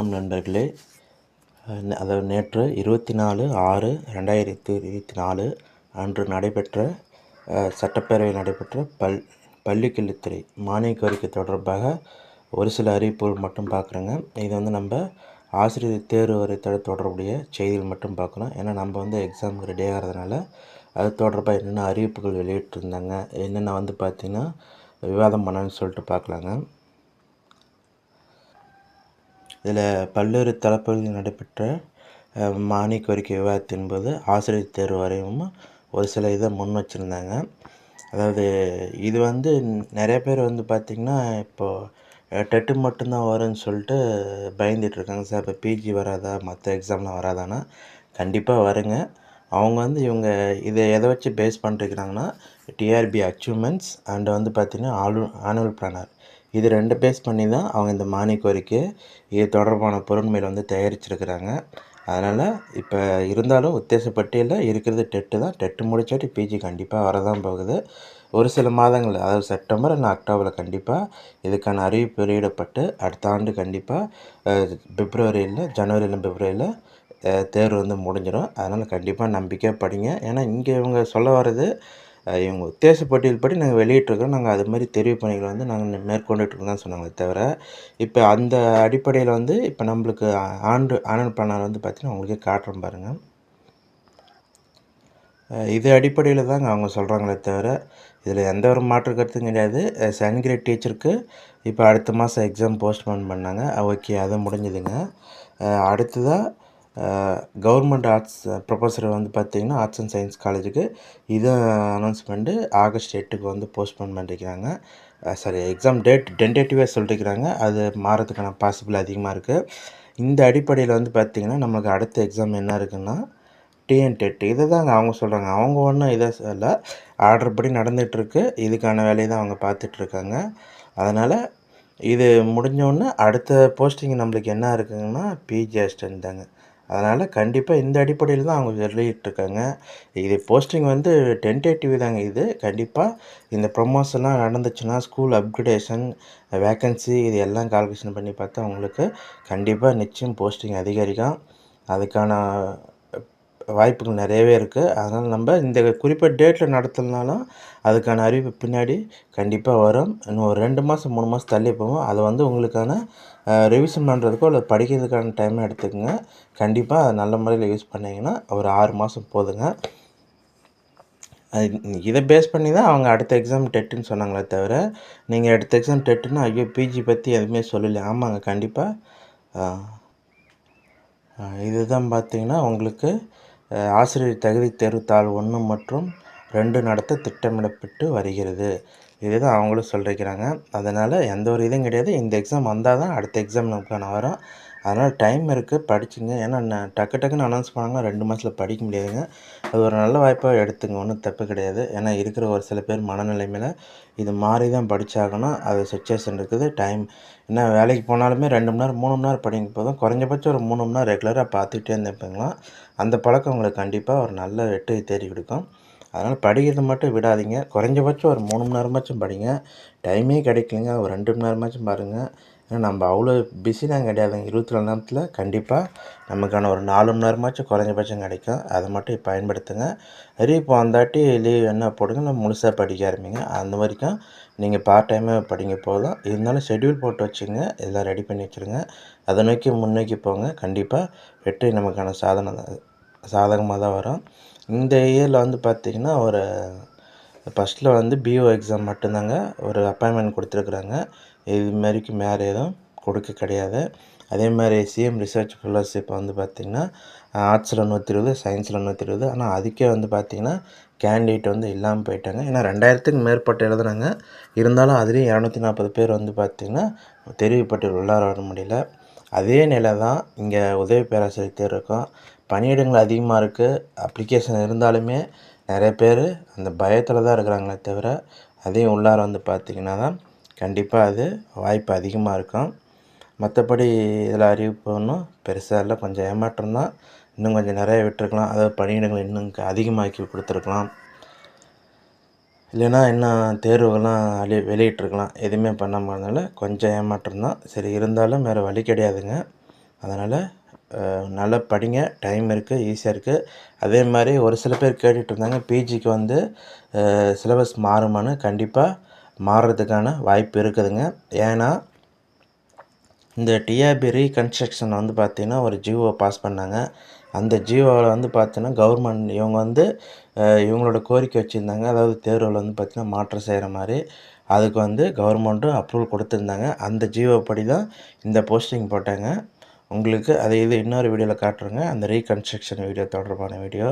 வணக்கம் நண்பர்களே. அதாவது நேற்று இருபத்தி நாலு ஆறு ரெண்டாயிரத்தி இருபத்தி நாலு அன்று நடைபெற்ற சட்டப்பேரவையில் நடைபெற்ற பல் பள்ளிக்கல்வித்துறை மானிய கோரிக்கை தொடர்பாக ஒரு சில அறிவிப்புகள் மட்டும் பார்க்குறேங்க. இது வந்து நம்ம ஆசிரியர் தேர்வு வரைத்தட தொடர்புடைய செய்திகள் மட்டும் பார்க்குறோம் ஏன்னா நம்ம வந்து எக்ஸாமுக்கு ரெடி ஆகிறதுனால அது தொடர்பாக என்னென்ன அறிவிப்புகள் வெளியிட்டிருந்தாங்க என்னென்ன வந்து பார்த்திங்கன்னா விவாதம் பண்ணணும்னு சொல்லிட்டு பார்க்கலாங்க. இதில் பல்வேறு தளப்பகுதியில் நடைபெற்ற மானிய கோரிக்கை விவாதத்தின் போது ஆசிரியர் தேர்வு வரையும் ஒரு சில இதை முன் வச்சுருந்தாங்க. அதாவது இது வந்து நிறைய பேர் வந்து பார்த்திங்கன்னா இப்போது டெட்டு மட்டும்தான் வரும்னு சொல்லிட்டு பயந்துட்டுருக்காங்க சார் இப்போ பிஜி வராதா? மற்ற எக்ஸாம்லாம் வராதானா? கண்டிப்பாக வருங்க. அவங்க வந்து இவங்க இதை எதை வச்சு பேஸ் பண்ணிருக்கிறாங்கன்னா டிஆர்பி அச்சீவ்மெண்ட்ஸ் அண்ட் வந்து பார்த்திங்கன்னா ஆலு ஆனுவல் பிளானர் இது ரெண்டு பேஸ் பண்ணி தான் அவங்க இந்த மானிய கோரிக்கை இது தொடர்பான பொருண்மையில் வந்து தயாரிச்சிருக்கிறாங்க. அதனால் இப்போ இருந்தாலும் உத்தேச பட்டியலில் இருக்கிறது டெட்டு தான். டெட்டு முடிச்சாட்டி பிஜி கண்டிப்பாக வரதான் போகுது. ஒரு சில மாதங்கள் அதாவது செப்டம்பர் இல்லை அக்டோபரில் கண்டிப்பாக இதுக்கான அறிவிப்பு வெளியிடப்பட்டு அடுத்த ஆண்டு கண்டிப்பாக பிப்ரவரியில் ஜனவரியில் பிப்ரவரியில் தேர்வு வந்து முடிஞ்சிடும். அதனால் கண்டிப்பாக நம்பிக்கையாக படிங்க. ஏன்னா இங்கே இவங்க சொல்ல வர்றது இவங்க உத்தேச பட்டியல் படி நாங்கள் வெளியிட்டிருக்கோம் நாங்கள் அது மாதிரி தெரிவு பணிகளை வந்து நாங்கள் மேற்கொண்டுட்ருக்கோம் தான் சொன்னாங்களே தவிர இப்போ அந்த அடிப்படையில் வந்து இப்போ நம்மளுக்கு ஆண்டு ஆனுவல் பிளானர் வந்து பார்த்திங்கன்னா உங்களுக்கே காட்டுறோம் பாருங்கள் இது அடிப்படையில் தாங்க அவங்க சொல்கிறாங்களே தவிர இதில் எந்த ஒரு மாற்று கருத்தும் கிடையாது. செகண்ட் கிரேட் டீச்சருக்கு இப்போ அடுத்த மாதம் எக்ஸாம் போஸ்ட்போன் பண்ணாங்க. ஓகே அது முடிஞ்சுதுங்க. அடுத்ததாக கவர்மெண்ட் ஆர்ட்ஸ் ப்ரொஃபஸர் வந்து பார்த்திங்கன்னா ஆர்ட்ஸ் அண்ட் சயின்ஸ் காலேஜுக்கு இது அனௌன்ஸ்மெண்ட்டு ஆகஸ்ட் எட்டுக்கு வந்து போஸ்ட்போன் பண்ணிருக்கிறாங்க. சாரி எக்ஸாம் டேட் டென்டேட்டிவாக சொல்லிருக்கிறாங்க. அது மாறதுக்கான பாசிபிள் அதிகமாக இருக்குது இந்த அடிப்படையில் வந்து பார்த்திங்கன்னா நமக்கு அடுத்த எக்ஸாம் என்ன இருக்குன்னா டிஎன் டெட் இதை தாங்க அவங்க சொல்கிறாங்க அவங்க ஒன்றும் இதை இல்லை ஆர்டர் படி நடந்துகிட்ருக்கு இதுக்கான வேலையை தான் அவங்க பார்த்துட்ருக்காங்க அதனால் இது முடிஞ்சோடனே அடுத்த போஸ்டிங் நம்மளுக்கு என்ன இருக்குங்கன்னா பிஜி அசிஸ்டன்ட் தாங்க. அதனால் கண்டிப்பாக இந்த அடிப்படையில் தான் அவங்க வெளியிட்டிருக்காங்க. இது போஸ்டிங் வந்து டென்டேட்டிவ் தாங்க இது. கண்டிப்பாக இந்த ப்ரொமோஷன்லாம் நடந்துச்சுன்னா ஸ்கூல் அப்கிரேடேஷன் வேக்கன்சி இது எல்லாம் கால்குலேஷன் பண்ணி பார்த்தா அவங்களுக்கு கண்டிப்பாக நிச்சயம் போஸ்டிங் அதிகரிக்கும். அதுக்கான வாய்ப்புகள் நிறையவே இருக்குது அதனால் நம்ம இந்த குறிப்பிட்ட டேட்டில் நடத்தலனாலும் அதுக்கான அறிவிப்பு பின்னாடி கண்டிப்பாக வரும். இன்னும் ஒரு ரெண்டு மாதம் மூணு மாதம் தள்ளி போகும். அதை வந்து உங்களுக்கான ரிவிஷன் பண்ணுறதுக்கோ இல்லை படிக்கிறதுக்கான டைமை எடுத்துக்கோங்க. கண்டிப்பாக அதை நல்ல முறையில் யூஸ் பண்ணிங்கன்னா ஒரு ஆறு மாதம் போதுங்க. அது இதை பேஸ் பண்ணி தான் அவங்க அடுத்த எக்ஸாம் டெட்டுன்னு சொன்னாங்களே தவிர நீங்கள் அடுத்த எக்ஸாம் டெட்டுன்னா ஐயோ பிஜி பற்றி எதுவுமே சொல்லலை. ஆமாங்க கண்டிப்பாக இதுதான் பார்த்தீங்கன்னா உங்களுக்கு ஆசிரியர் தகுதி தேர்வுத்தாள் ஒன்று மற்றும் ரெண்டு நடத்த திட்டமிடப்பட்டு வருகிறது. இதுதான் அவங்களும் சொல்லியிருக்கிறாங்க அதனால் எந்த ஒரு இதுவும் கிடையாது. இந்த எக்ஸாம் வந்தால் தான் அடுத்த எக்ஸாம் நமக்கான வரும். அதனால் டைம் இருக்குது படிச்சுங்க. ஏன்னா நான் டக்கு டக்குன்னு அனௌன்ஸ் பண்ணாங்கன்னா ரெண்டு மாதத்தில் படிக்க முடியாதுங்க. அது ஒரு நல்ல வாய்ப்பாக எடுத்துங்க. ஒன்றும் தப்பு கிடையாது. ஏன்னா இருக்கிற ஒரு சில பேர் மனநிலைமையில் இது மாறி தான் படித்தாகணும் அது சுச்சுவேஷன் இருக்குது. டைம் என்ன வேலைக்கு போனாலுமே ரெண்டு மணி நேரம் மூணு மணி நேரம் படிங்க போதும். குறைஞ்சபட்சம் ஒரு மூணு மணி நேரம் ரெகுலராக பார்த்துக்கிட்டே இருந்துப்பீங்களா அந்த பழக்கம் உங்களுக்கு கண்டிப்பாக ஒரு நல்ல வெற்றி தேடி கொடுக்கும். அதனால் படிக்கிறது மட்டும் விடாதீங்க. குறைஞ்சபட்சம் ஒரு மூணு மணி நேரமாச்சும் படிங்க. டைமே கிடைக்கலங்க. ஒரு ரெண்டு மணி நேரமாச்சும் பாருங்கள் ஏன்னா நம்ம அவ்வளோ பிஸிலாம் கிடையாதுங்க இருபத்தி நாலு நேரத்தில் கண்டிப்பாக நமக்கான ஒரு நாலு மணி நேரமாச்சும் குறைஞ்சபட்சம் கிடைக்கும். அதை மட்டும் பயன்படுத்துங்க. இப்போ வந்தாட்டி லீவ் என்ன போடுங்க? நம்ம முழுசாக படிக்க ஆரம்பிங்க. அந்த வரைக்கும் நீங்கள் பார்ட் டைமாக படிங்க போதும். இருந்தாலும் ஷெட்யூல் போட்டு வச்சுங்க எல்லாம் ரெடி பண்ணி வச்சுருங்க. அதை நோக்கி முன்னோக்கி போங்க. கண்டிப்பாக வெற்றி நமக்கான சாதனை தான் சாதகமாக தான் வரும். இந்த இயரில் வந்து பார்த்திங்கன்னா ஒரு ஃபஸ்ட்டில் வந்து பிஓ எக்ஸாம் மட்டும்தாங்க ஒரு அப்பாயின்மெண்ட் கொடுத்துருக்குறாங்க. இது மாதிரிக்கு மேலே எதுவும் கொடுக்க கிடையாது. அதே மாதிரி சிஎம் ரிசர்ச் ஃபெல்லோஷிப் வந்து பார்த்திங்கன்னா ஆர்ட்ஸில் நூற்றி இருபது சயின்ஸில் நூற்றி இருபது ஆனால் அதுக்கே வந்து பார்த்திங்கன்னா கேண்டிடேட் வந்து இல்லாமல் போயிட்டாங்க. ஏன்னா ரெண்டாயிரத்துக்கு மேற்பட்டு எழுதுனாங்க. இருந்தாலும் அதுலேயும் இரநூத்தி நாற்பது பேர் வந்து பார்த்திங்கன்னா தெரிவுப்பட்டியல் உள்ளார வர முடியல. அதே நிலை தான் இங்கே உதவி பேராசிரியர் தேர்வுக்கும். பணியிடங்கள் அதிகமாக இருக்குது அப்ளிகேஷன் இருந்தாலுமே நிறைய பேர் அந்த பயத்தில் தான் இருக்கிறாங்களே தவிர அதையும் உள்ளார வந்து பார்த்திங்கன்னா தான் கண்டிப்பாக அது வாய்ப்பு அதிகமாக இருக்கும். மற்றபடி இதில் அறிவிப்பு ஒன்றும் பெருசாக இல்லை கொஞ்சம் ஏமாற்றம் தான். இன்னும் கொஞ்சம் நிறைய விட்டுருக்கலாம். அதாவது பணியிடங்கள் இன்னும் அதிகமாக்கி கொடுத்துருக்கலாம். இல்லைன்னா இன்னும் தேர்வுகள்லாம் அழி வெளியிட்டிருக்கலாம். எதுவுமே பண்ணாமல் கொஞ்சம் ஏமாற்றம் தான். சரி இருந்தாலும் வேறு வழி கிடையாதுங்க. அதனால் நல்லா படிங்க டைம் இருக்குது ஈஸியாக இருக்குது அதே மாதிரி ஒரு சில பேர் கேட்டுட்டு இருந்தாங்க பிஜிக்கு வந்து சிலபஸ் மாறுமான்னு கண்டிப்பாக மாறுறதுக்கான வாய்ப்பு இருக்குதுங்க. ஏன்னா இந்த டிஆர்பி ரீகன்ஸ்ட்ரக்ஷன் வந்து பார்த்திங்கன்னா ஒரு ஜிஓ பாஸ் பண்ணாங்க. அந்த ஜியோவில் வந்து பார்த்தீங்கன்னா கவர்மெண்ட் இவங்க வந்து இவங்களோட கோரிக்கை வச்சுருந்தாங்க. அதாவது தேர்வில் வந்து பார்த்திங்கன்னா மாற்றம் செய்கிற மாதிரி. அதுக்கு வந்து கவர்மெண்ட்டும் அப்ரூவல் கொடுத்துருந்தாங்க. அந்த ஜியோ படி தான் இந்த போஸ்டிங் போட்டாங்க. உங்களுக்கு அதை இது இன்னொரு வீடியோவில் காட்டுறேங்க. அந்த ரீகன்ஸ்ட்ரக்ஷன் வீடியோ தொடர்பான வீடியோ.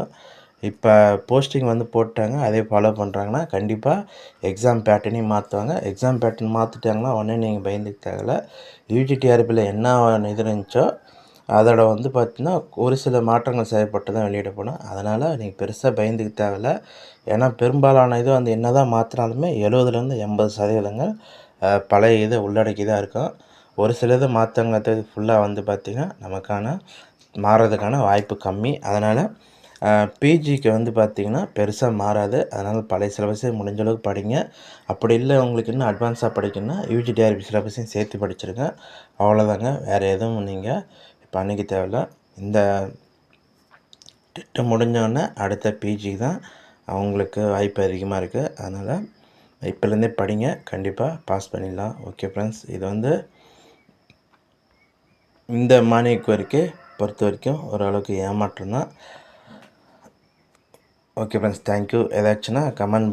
இப்போ போஸ்டிங் வந்து போட்டாங்க. அதே ஃபாலோ பண்ணுறாங்கன்னா கண்டிப்பாக எக்ஸாம் பேட்டர்னையும் மாற்றுவாங்க எக்ஸாம் பேட்டர்ன் மாற்றிட்டாங்கன்னா உடனே நீங்கள் பயந்துக்க தேவையில்ல யூஜிடிஆர்பியில் என்ன இது இருந்துச்சோ அதோட வந்து பார்த்திங்கன்னா ஒரு சில மாற்றங்கள் செய்யப்பட்டு தான் வெளியிட போனோம். அதனால் நீங்கள் பெருசாக பயந்துக்க தேவையில்ல ஏன்னா பெரும்பாலான இது வந்து என்ன தான் மாற்றினாலுமே எழுபதுலேருந்து எண்பது சதவீதங்கள் பழைய இதை உள்ளடக்கி தான் இருக்கும். ஒரு சிலது மாற்றங்கிறது ஃபுல்லாக வந்து பார்த்திங்கன்னா நமக்கான மாறுறதுக்கான வாய்ப்பு கம்மி. அதனால் பிஜிக்கு வந்து பார்த்திங்கன்னா பெருசாக மாறாது. அதனால் பழைய சிலபஸே முடிஞ்ச அளவுக்கு படிங்க. அப்படி இல்லை உங்களுக்கு இன்னும் அட்வான்ஸாக படிக்கணும்னா யூஜிடிஆர்பி சிலபஸையும் சேர்த்து படிச்சிருங்க. அவ்வளோதாங்க வேறு எதுவும் நீங்கள் பண்ணிக்க தேவையில்ல. இந்த திட்டம் முடிஞ்சோடனே அடுத்த பிஜி தான் அவங்களுக்கு வாய்ப்பு அதிகமாக இருக்குது அதனால் இப்போலேருந்தே படிங்க. கண்டிப்பாக பாஸ் பண்ணிடலாம். ஓகே ஃப்ரெண்ட்ஸ் இது வந்து இந்த மானிய கோரிக்கை பொறுத்த வரைக்கும் ஓரளவுக்கு ஏமாற்றம் தான். ஓகே ஃப்ரெண்ட்ஸ் தேங்க்யூ ஏதாச்சுன்னா கமெண்ட்